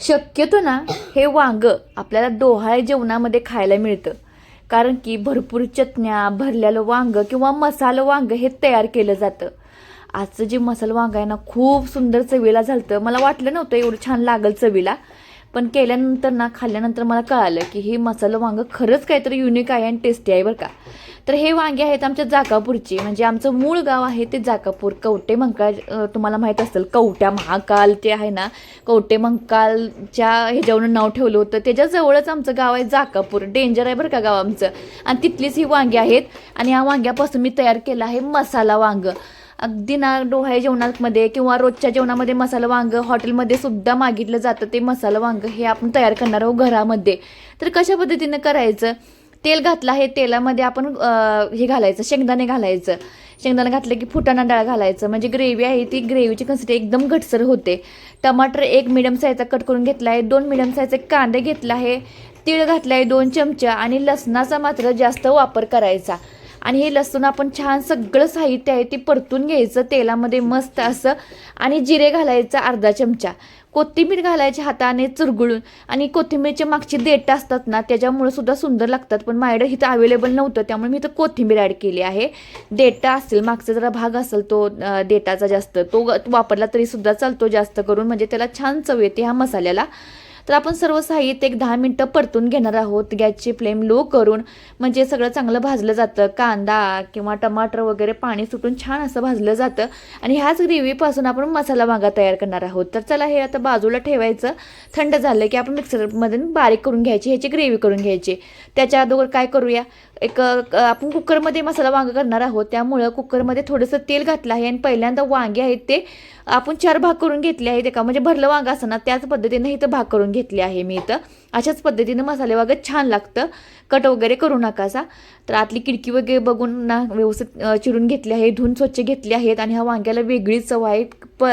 शक्यतो ना हे वांग आपल्याला डोहाळे जेवणामध्ये खायला मिळतं. कारण की भरपूर चटण्या भरलेलं वांग किंवा मसालं वांग हे तयार केलं जातं. आजचं जे मसालं वांग आहे ना खूप सुंदर चवीला झालतं. मला वाटलं नव्हतं एवढं छान लागल चवीला. पण केल्यानंतर ना खाल्ल्यानंतर मला कळालं की हे मसालं वांग खरंच काहीतरी युनिक आहे आणि टेस्टी आहे बरं का. तर हे वांगे आहेत आमच्या जाकापूरची म्हणजे आमचं मूळ गाव आहे ते जाकापूर कवटे मंकाळ तुम्हाला माहीत असेल कवट्या महाकाल ते आहे ना? कवटे मंकालच्या ह्याच्यावरून नाव ठेवलं होतं. त्याच्याजवळच आमचं गाव आहे जाकापूर डेंजर आहे बरं का गाव आमचं. आणि तिथलीच ही वांगी आहेत. आणि या वांग्यापासून मी तयार केला आहे मसाला वांग. अगदी ना डोहाळे जेवणामध्ये किंवा रोजच्या जेवणामध्ये मसाला वांग हॉटेलमध्ये सुद्धा मागितलं जातं. ते मसाला वांग हे आपण तयार करणार आहोत घरामध्ये. तर कशा पद्धतीनं करायचं? तेल घातलं आहे तेलामध्ये आपण हे घालायचं शेंगदाणे घालायचं. शेंगदाणे घातलं की फुटाणा डाळ घालायचं. म्हणजे ग्रेव्ही आहे ती ग्रेव्हीची कन्सिटी एकदम घटसर होते. टमाटर एक मिडियम साईजचा कट करून घेतला आहे दोन मिडियम साईजचे कांदे घेतला आहे तीळ घातला आहे दोन चमचा आणि लसणाचा मात्र जास्त वापर करायचा. आणि हे लसूण आपण छान सगळं साहित्य आहे ते परतून घ्यायचं तेलामध्ये मस्त असं. आणि जिरे घालायचं अर्धा चमचा. कोथिंबीर घालायची हाताने चुरगुळून. आणि कोथिंबीरचे मागची देठं असतात ना त्याच्यामुळे सुद्धा सुंदर लागतात. पण माझ्याकडे इथं अवेलेबल नव्हतं त्यामुळे मी इथं कोथिंबीर ॲड केली आहे. डेटा असेल मागचा जरा भाग असेल तो देटाचा डेटाचा जास्त. तो वापरला तरी सुद्धा चालतो जास्त करून. म्हणजे त्याला छान चव येते ह्या मसाल्याला. तर आपण सर्व साहित्य एक दहा मिनटं परतून घेणार आहोत. गॅसची फ्लेम लो करून म्हणजे सगळं चांगलं भाजलं जातं. कांदा किंवा टमाटर वगैरे पाणी सुटून छान असं भाजलं जातं. आणि ह्याच ग्रेव्हीपासून आपण मसाला वांगा तयार करणार आहोत. तर चला हे आता बाजूला ठेवायचं. थंड झालं की आपण मिक्सरमध्ये बारीक करून घ्यायची ह्याची ग्रेव्ही करून घ्यायची. त्याच्या अगोदर काय करूया? एक आपण कुकरमध्ये मसाला वांग करणार आहोत. त्यामुळं कुकरमध्ये थोडंसं तेल घातलं आहे आणि पहिल्यांदा वांगे आहेत ते आपण चार भाग करून घेतले आहेत एका. म्हणजे भरलं वांग असं ना त्याच पद्धतीने इथं भाग करून घेतले आहे मी इथं. अशाच पद्धतीनं मसाले वांग छान लागतं. कट वगैरे करू नका असा तर आतली खिडकी वगैरे बघून ना व्यवस्थित चिरून घेतली आहे. धुवून स्वच्छ घेतली आहेत आणि ह्या वांग्याला वेगळी चव आहे. प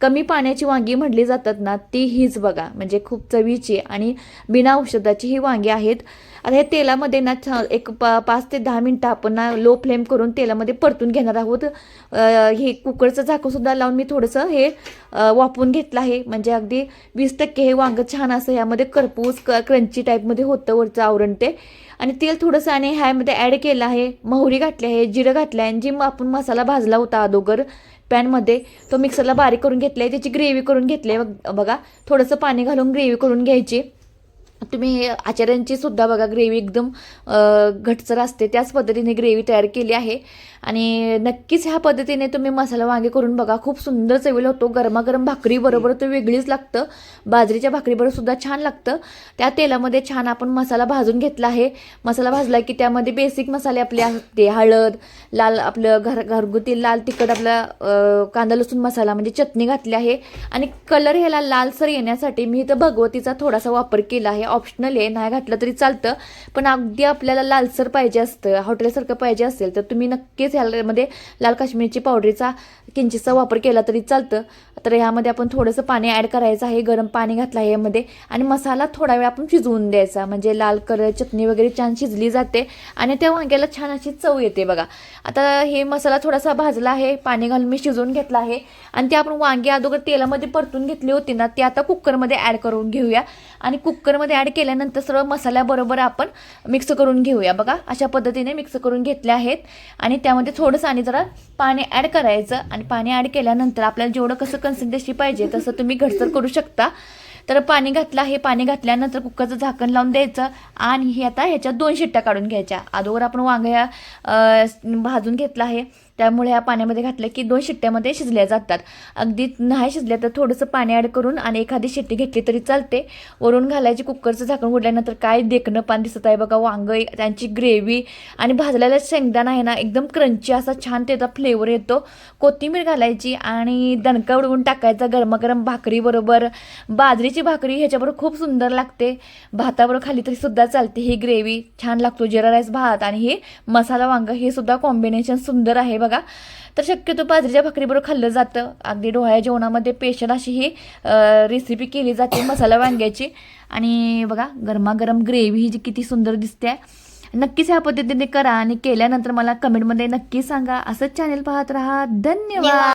कमी पाण्याची वांगी म्हटली जातात ना ती हीच बघा. म्हणजे खूप चवीची आणि बिना औषधाची ही वांगी आहेत. आता हे तेलामध्ये ना एक पा पाच ते दहा मिनटं आपण ना लो फ्लेम करून तेलामध्ये परतून घेणार आहोत. हे कुकरचं झाकूसुद्धा लावून मी थोडंसं हे वापरून वाफवून घेतलं आहे. म्हणजे अगदी वीस टक्के हे वांगं छान असं यामध्ये करपूस क क्रंची टाईपमध्ये होतं वरचं आवरण ते. आणि तेल थोडंसं आणि ह्यामध्ये ॲड केलं आहे मोहरी घातली आहे जिरं घातलं आहे आणि जी आपण मसाला भाजला होता अगोदर पॅनमध्ये तो मिक्सरला बारीक करून घेतला आहे त्याची ग्रेव्ही करून घेतली आहे बघ- बघा. थोडंसं पाणी घालून ग्रेव्ही करून घ्यायची. तुम्ही आचार्यांची सुद्धा बघा ग्रेव्ही एकदम घटसर असते. त्याच पद्धतीने ग्रेव्ही तयार केली आहे. आणि नक्कीच ह्या पद्धतीने तुम्ही मसाला वांगे करून बघा. खूप सुंदर चवीला होतो. गरमागरम भाकरी बरोबर वेगळीच लागतं. बाजरीच्या भाकरीबरोबर सुद्धा छान लागतं. त्या तेलामध्ये छान आपण मसाला भाजून घेतला आहे. मसाला भाजला की त्यामध्ये बेसिक मसाले आपले असते. हळद लाल आपलं घर घरगुती लाल तिखट आपला कांदा लसूण मसाला म्हणजे चटणी घातली आहे. आणि कलर ह्याला लालसर येण्यासाठी मी इथं भगवतीचा थोडासा वापर केला आहे. ऑप्शनल आहे नाही घातलं तरी चालतं. पण अगदी आपल्याला लालसर पाहिजे असतं हॉटेलसारखं पाहिजे असेल तर तुम्ही नक्कीच ह्यामध्ये म्हणजे लाल काश्मीरची पावडरीचा किंचितचा वापर केला तरी चालतं. तर ह्यामध्ये आपण थोडंसं पाणी ॲड करायचं आहे गरम पाणी घातलं आहे यामध्ये. आणि मसाला थोडा वेळ आपण शिजवून द्यायचा. म्हणजे लाल कलर चटणी वगैरे छान शिजली जाते. आणि त्या वांग्याला छान अशी चव येते बघा. आता हे मसाला थोडासा भाजला आहे. पाणी घालून मी शिजवून घेतला आहे. आणि ते आपण वांगी अगोदर तेलामध्ये परतून घेतली होती ना ते आता कुकरमध्ये ॲड करून घेऊया. आणि कुकरमध्ये ॲड केल्यानंतर सर्व मसाल्याबरोबर आपण मिक्स करून घेऊया बघा. अशा पद्धतीने मिक्स करून घेतले आहेत. आणि त्यामध्ये थोडंसं आणि जरा पाणी ॲड करायचं. आणि पाणी ॲड केल्यानंतर आपल्याला जेवढं कसं कन्सिस्टन्सी पाहिजे तसं तुम्ही घटसर करू शकता. तर पाणी घातलं आहे पाणी घातल्यानंतर कुकरचं झाकण लावून द्यायचं आणि हे आता ह्याच्यात दोन शिट्ट्या काढून घ्यायच्या. अगोदर आपण वांग्या भाजून घेतला आहे. त्यामुळे ह्या पाण्यामध्ये घातलं की दोन शिट्ट्यामध्ये शिजल्या जातात. अगदी नाही शिजल्या तर थोडंसं पाणी ॲड करून आणि एखादी शिट्टी घेतली तरी चालते. वरून घालायची कुकरचं झाकण उडल्यानंतर काय देखणं पान दिसत आहे बघा वांग त्यांची ग्रेव्ही आणि भाजलेला शेंगदाणा आहे ना एकदम क्रंची असा छान त्याचा फ्लेवर येतो. कोथिंबीर घालायची आणि दणका उडवून टाकायचा गरमागरम भाकरीबरोबर बाजरीची भाकरी ह्याच्याबरोबर खूप सुंदर लागते. भाताबरोबर खाली तरी सुद्धा चालते ही ग्रेव्ही. छान लागतो जिरा राईस भात आणि हे मसाला वांग हे सुद्धा कॉम्बिनेशन सुंदर आहे बघा. तर शक्यतो बाजरीच्या भाकरीबरोबर खाल्लं जातं. अगदी डोळ्या जेवणामध्ये स्पेशल अशी ही रेसिपी केली जाते मसाला वांग्याची. आणि बघा गरमागरम ग्रेव्ही ही जी किती सुंदर दिसते नक्कीच ह्या पद्धतीने करा आणि केल्यानंतर मला कमेंटमध्ये नक्की सांगा. असंच चॅनेल पाहत राहा. धन्यवाद.